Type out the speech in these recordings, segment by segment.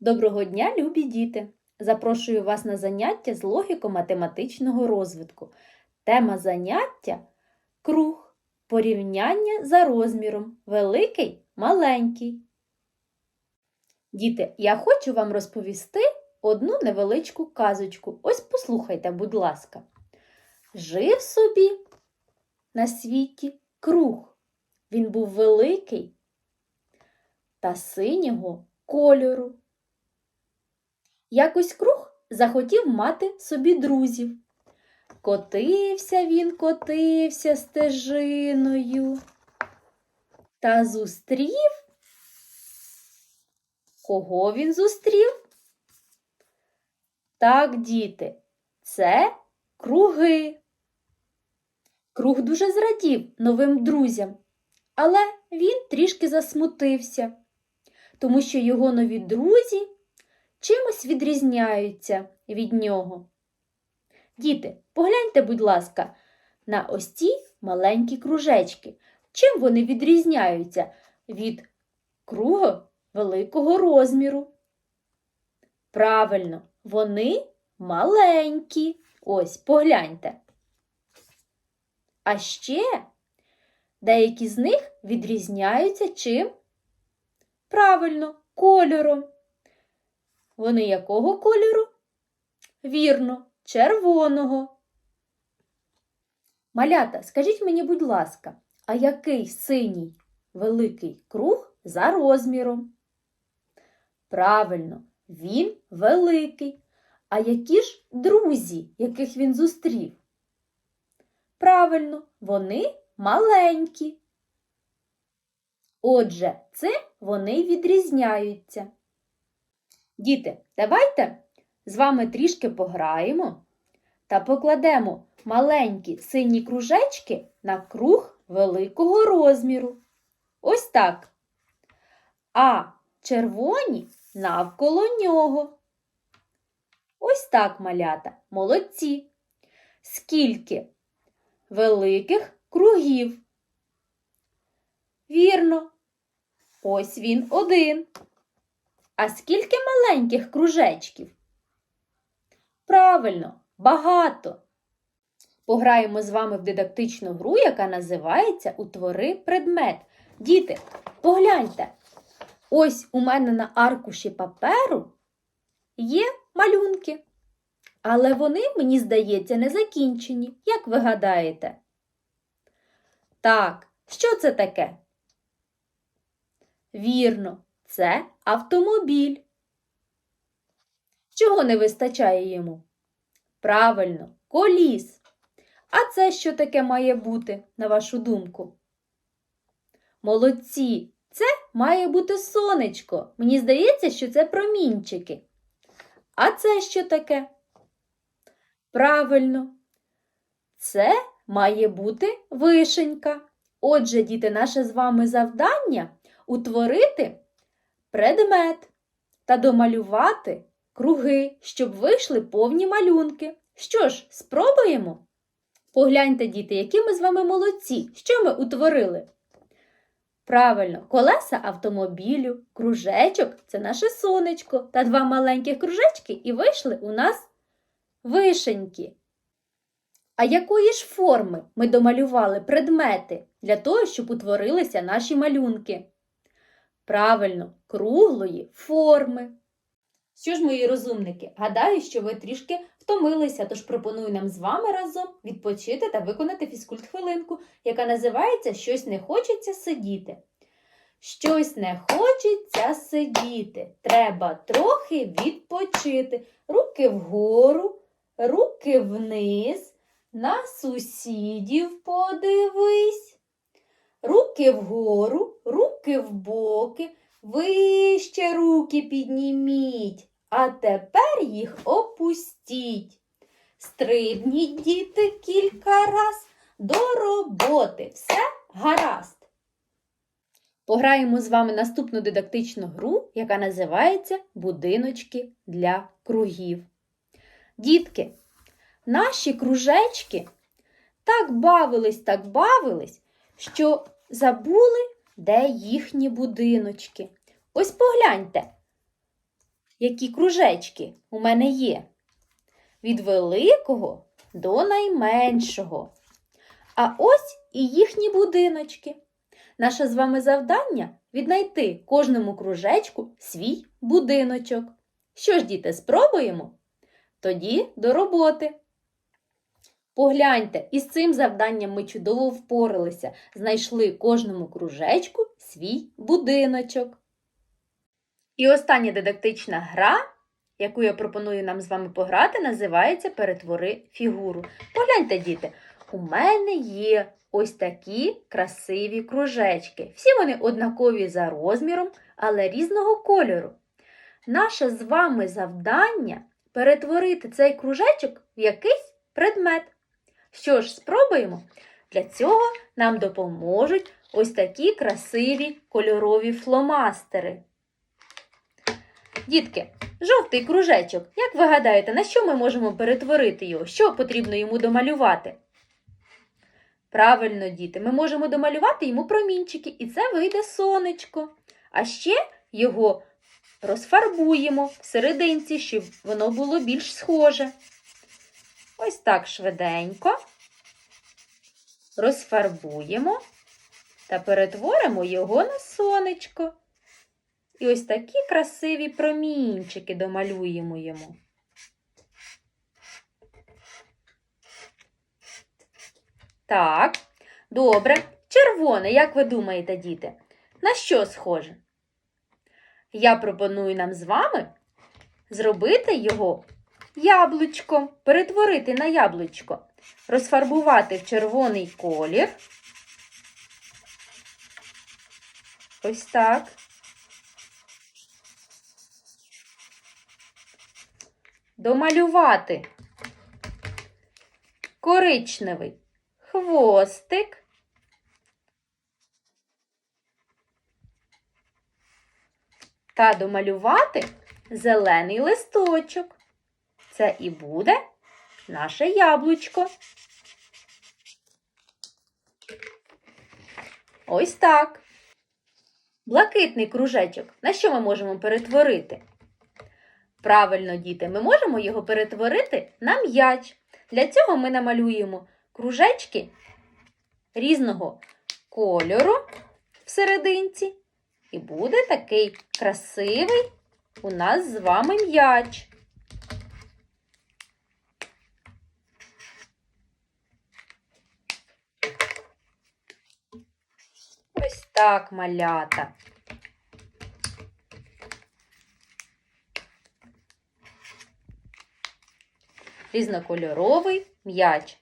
Доброго дня, любі діти! Запрошую вас на заняття з логіко-математичного розвитку. Тема заняття круг. Порівняння за розміром. Великий, маленький. Діти, я хочу вам розповісти одну невеличку казочку. Ось послухайте, будь ласка. Жив собі на світі круг. Він був великий та синього кольору. Якось круг захотів мати собі друзів. Котився він, котився стежиною. Та зустрів. Кого він зустрів? Так, діти, це круги. Круг дуже зрадів новим друзям, але він трішки засмутився, тому що його нові друзі чимось відрізняються від нього. Діти, погляньте, будь ласка, на ось ці маленькі кружечки. Чим вони відрізняються від круга великого розміру? Правильно, вони маленькі. Ось, погляньте. А ще деякі з них відрізняються чим? Правильно, кольором. Вони якого кольору? Вірно, червоного. Малята, скажіть мені, будь ласка, а який синій великий круг за розміром? Правильно, він великий. А які ж друзі, яких він зустрів? Правильно, вони маленькі. Отже, це вони відрізняються. Діти, давайте з вами трішки пограємо та покладемо маленькі сині кружечки на круг великого розміру. Ось так. А червоні навколо нього. Ось так, малята, молодці. Скільки великих кругів? Вірно. Ось він один. А скільки маленьких кружечків? Правильно, багато. Пограємо з вами в дидактичну гру, яка називається Утвори предмет. Діти, погляньте. Ось у мене на аркуші паперу є малюнки. Але вони, мені здається, не закінчені. Як ви гадаєте? Так, що це таке? Вірно, це автомобіль. Чого не вистачає йому? Правильно, коліс. А це що таке має бути, на вашу думку? Молодці, це має бути сонечко. Мені здається, що це промінчики. А це що таке? Правильно, це має бути вишенька. Отже, діти, наше з вами завдання утворити предмет та домалювати круги, щоб вийшли повні малюнки. Що ж, спробуємо? Погляньте, діти, які ми з вами молодці. Що ми утворили? Правильно, колеса автомобілю, кружечок це наше сонечко та два маленьких кружечки, і вийшли у нас вишеньки. А якої ж форми ми домалювали предмети для того, щоб утворилися наші малюнки? Правильно, круглої форми. Що ж, мої розумники, гадаю, що ви трішки втомилися, тож пропоную нам з вами разом відпочити та виконати фізкульт-хвилинку, яка називається Щось не хочеться сидіти. Щось не хочеться сидіти. Треба трохи відпочити. Руки вгору, руки вниз, на сусідів подивись. Руки вгору, руки вбоки, вище руки підніміть, а тепер їх опустіть. Стрибніть, діти, кілька раз до роботи. Все гаразд. Пограємо з вами наступну дидактичну гру, яка називається Будиночки для кругів. Дітки, наші кружечки так бавились, так бавились, що забули, де їхні будиночки. Ось погляньте. які кружечки у мене є. Від великого до найменшого. А ось і їхні будиночки. Наше з вами завдання віднайти кожному кружечку свій будиночок. Що ж, діти, спробуємо? Тоді до роботи. Погляньте, із цим завданням ми чудово впоралися, знайшли кожному кружечку свій будиночок. І остання дидактична гра, яку я пропоную нам з вами пограти, називається Перетвори фігуру. Погляньте, діти, у мене є ось такі красиві кружечки. Всі вони однакові за розміром, але різного кольору. Наше з вами завдання перетворити цей кружечок в якийсь предмет. Що ж, спробуємо? Для цього нам допоможуть ось такі красиві кольорові фломастери. Дітки, жовтий кружечок. Як ви гадаєте, на що ми можемо перетворити його? Що потрібно йому домалювати? Правильно, діти, ми можемо домалювати йому промінчики, і це вийде сонечко. А ще його розфарбуємо всерединці, щоб воно було більш схоже. Ось так швиденько розфарбуємо та перетворимо його на сонечко. І ось такі красиві промінчики домалюємо йому. Так, добре. Червоне, як ви думаєте, діти? На що схоже? Я пропоную нам з вами зробити його яблучком, перетворити на яблучко, розфарбувати в червоний колір. Ось так. Домалювати коричневий хвостик. Та домалювати зелений листочок. Це і буде наше яблучко. Ось так. Блакитний кружечок. На що ми можемо перетворити? Правильно, діти, ми можемо його перетворити на м'яч. Для цього ми намалюємо кружечки різного кольору всерединці. І буде такий красивий у нас з вами м'яч. Ось так малята. Різнокольоровий м'яч.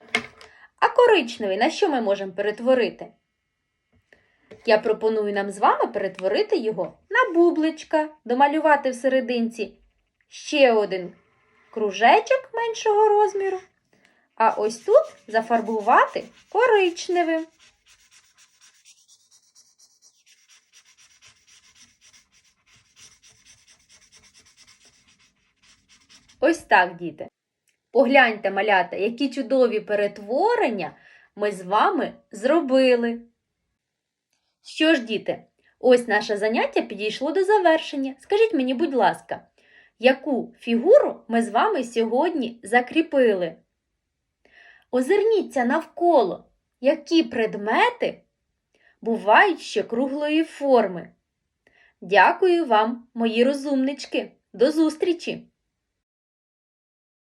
А коричневий на що ми можемо перетворити? Я пропоную нам з вами перетворити його на бубличка, домалювати в ще один кружечок меншого розміру. А ось тут зафарбувати коричневим. Ось так, діти. Погляньте, малята, які чудові перетворення ми з вами зробили. Що ж, діти, ось наше заняття підійшло до завершення. Скажіть мені, будь ласка, яку фігуру ми з вами сьогодні закріпили? Озирніться навколо, які предмети бувають ще круглої форми. Дякую вам, мої розумнички. До зустрічі!